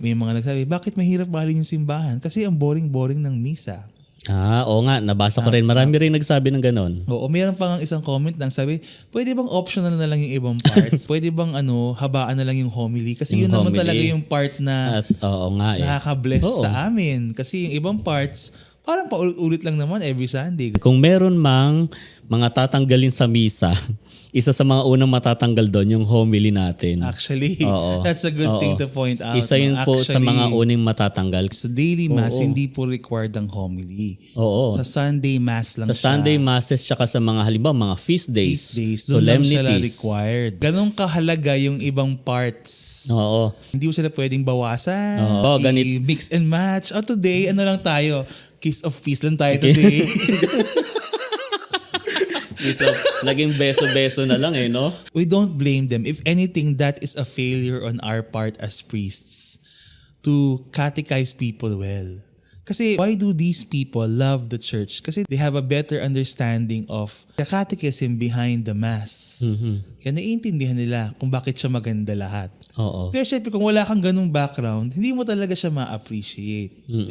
May mga nagsabi, bakit mahirap mahalin yung simbahan? Kasi ang boring-boring ng misa. Ah, oo nga, nabasa ko rin. Marami rin nagsabi ng ganon. Oo, mayroon pa nga isang comment lang sabi, pwede bang optional na lang yung ibang parts? pwede bang ano, habaan na lang yung homily? Kasi Yung yun naman homily. talaga yung part na At oo nga eh. nakaka-bless Oo. sa amin. Kasi yung ibang parts, parang paulit-ulit lang naman every Sunday. Kung meron mang mga tatanggalin sa misa, isa sa mga unang matatanggal doon yung homily natin. Actually, Oo. that's a good Oo. thing to point out. Isa yun no? po sa Actually, mga uning matatanggal. Sa daily mass, hindi po required ang homily. Oo. Sa Sunday mass lang Sa siya. Sunday masses tsaka sa mga halimbawa mga feast days, Feast days, doon lang sila solemnities. required. Ganong kahalaga yung ibang parts. Oo. Hindi mo sila pwedeng bawasan. Oo, ganit- mix and match. Oh, today, ano lang tayo? Kiss of peace lang tayo today. So, naging beso-beso na lang eh, no? we don't blame them. If anything, that is a failure on our part as priests to catechize people well. Kasi why do these people love the church? Kasi they have a better understanding of the catechism behind the mass. Kaya naiintindihan nila kung bakit siya maganda lahat. Oo. Pero syempre, kung wala kang ganung background, hindi mo talaga siya ma-appreciate. Mm.